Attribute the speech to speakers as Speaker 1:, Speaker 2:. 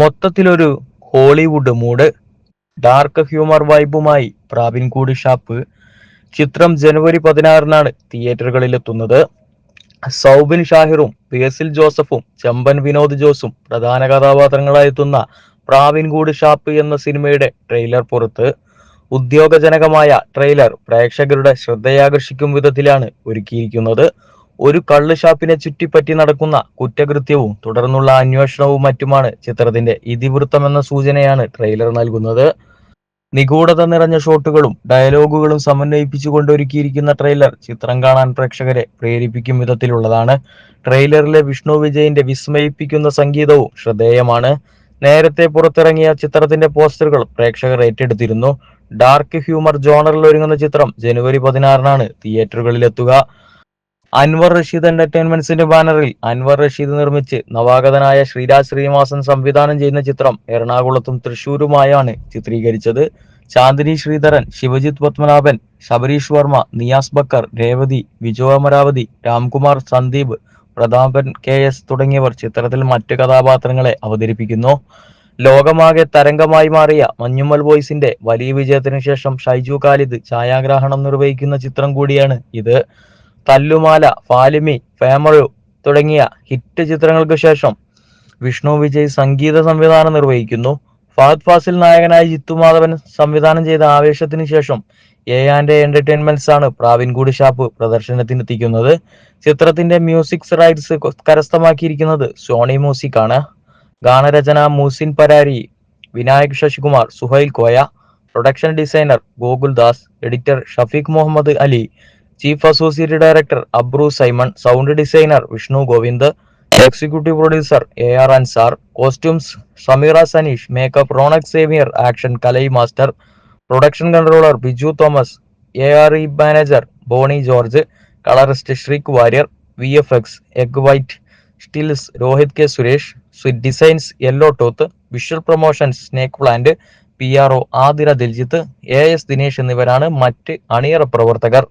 Speaker 1: മൊത്തത്തിലൊരു Hollywood mood. Dark humour വൈബുമായി പ്രാവിൻകൂട് ഷാപ്പ്. ചിത്രം ജനുവരി പതിനാറിനാണ് തിയേറ്ററുകളിലെത്തുന്നത്. സൗബിൻ ഷാഹിറും ബേസിൽ ജോസഫും ചെമ്പൻ വിനോദ് ജോസും പ്രധാന കഥാപാത്രങ്ങളായെത്തുന്ന പ്രാവിൻകൂട് ഷാപ്പ് എന്ന സിനിമയുടെ ട്രെയിലർ പുറത്ത്. ഉദ്യോഗജനകമായ ട്രെയിലർ പ്രേക്ഷകരുടെ ശ്രദ്ധയാകർഷിക്കും വിധത്തിലാണ് ഒരുക്കിയിരിക്കുന്നത്. ഒരു കള്ള് ഷാപ്പിനെ ചുറ്റിപ്പറ്റി നടക്കുന്ന കുറ്റകൃത്യവും തുടർന്നുള്ള അന്വേഷണവും മറ്റുമാണ് ചിത്രത്തിന്റെ ഇതിവൃത്തമെന്ന സൂചനയാണ് ട്രെയിലർ നൽകുന്നത്. നിഗൂഢത നിറഞ്ഞ ഷോട്ടുകളും ഡയലോഗുകളും സമന്വയിപ്പിച്ചുകൊണ്ട് ഒരുക്കിയിരിക്കുന്ന ട്രെയിലർ ചിത്രം കാണാൻ പ്രേക്ഷകരെ പ്രേരിപ്പിക്കും വിധത്തിലുള്ളതാണ്. ട്രെയിലറിലെ വിഷ്ണു വിജയിന്റെ വിസ്മയിപ്പിക്കുന്ന സംഗീതവും ശ്രദ്ധേയമാണ്. നേരത്തെ പുറത്തിറങ്ങിയ ചിത്രത്തിന്റെ പോസ്റ്ററുകൾ പ്രേക്ഷകർ ഏറ്റെടുത്തിരുന്നു. ഡാർക്ക് ഹ്യൂമർ ജോണറിൽ ഒരുങ്ങുന്ന ചിത്രം ജനുവരി പതിനാറിനാണ് തിയേറ്ററുകളിലെത്തുക. അൻവർ റഷീദ് എന്റർടൈൻമെന്റ്സിന്റെ ബാനറിൽ അൻവർ റഷീദ് നിർമ്മിച്ച് നവാഗതനായ ശ്രീരാജ് ശ്രീനിവാസൻ സംവിധാനം ചെയ്യുന്ന ചിത്രം എറണാകുളത്തും തൃശൂരുമായാണ് ചിത്രീകരിച്ചത്. ചാന്ദിനി ശ്രീധരൻ ശിവജിത് പത്മനാഭൻ ശബരീഷ് വർമ്മ നിയാസ് ബക്കർ രേവതി വിജോ അമരാവതി രാംകുമാർ സന്ദീപ് പ്രതാപൻ കെ എസ് തുടങ്ങിയവർ ചിത്രത്തിൽ മറ്റു കഥാപാത്രങ്ങളെ അവതരിപ്പിക്കുന്നു. ലോകമാകെ തരംഗമായി മാറിയ മഞ്ഞുമ്മൽ ബോയ്സിന്റെ വലിയ വിജയത്തിനു ശേഷം ഷൈജു ഖാലിദ് ഛായാഗ്രാഹണം നിർവഹിക്കുന്ന ചിത്രം കൂടിയാണ് ഇത്. തല്ലുമാല ഫാലിമി ഫേമഴു തുടങ്ങിയ ഹിറ്റ് ചിത്രങ്ങൾക്ക് ശേഷം വിഷ്ണു വിജയ് സംഗീത സംവിധാനം നിർവഹിക്കുന്നു. ഫഹദ് ഫാസിൽ നായകനായ ജിത്തു മാധവൻ സംവിധാനം ചെയ്ത ആവേശത്തിന് ശേഷം എ ആൻഡ് എന്റർടൈൻമെന്റ്സ് ആണ് പ്രാവിൻകൂട് ഷാപ്പ് പ്രദർശനത്തിനെത്തിക്കുന്നത്. ചിത്രത്തിന്റെ മ്യൂസിക് റൈറ്റ്സ് കരസ്ഥമാക്കിയിരിക്കുന്നത് സോണി മ്യൂസിക് ആണ്. ഗാനരചന Muhsin Parari Vinayak Sasikumar Suhail Koya production designer Gokuldas editor Shafeeque Muhammad Ali chief associate director Abru Simon sound designer Vishnu Govind executive producer A R Ansar costumes Sameera Saneesh makeup Ronak Xavier action Kalai master production controller Biju Thomas A R E manager Bonnie George colourist Sreek Warrier V F X egg white stills Rohit K Suresh sweet designs yellow tooth visual promotions snake plant P R O Athira Diljith A S Dinesh എന്നിവരാണ് മറ്റ് അണിയറ പ്രവർത്തകർ.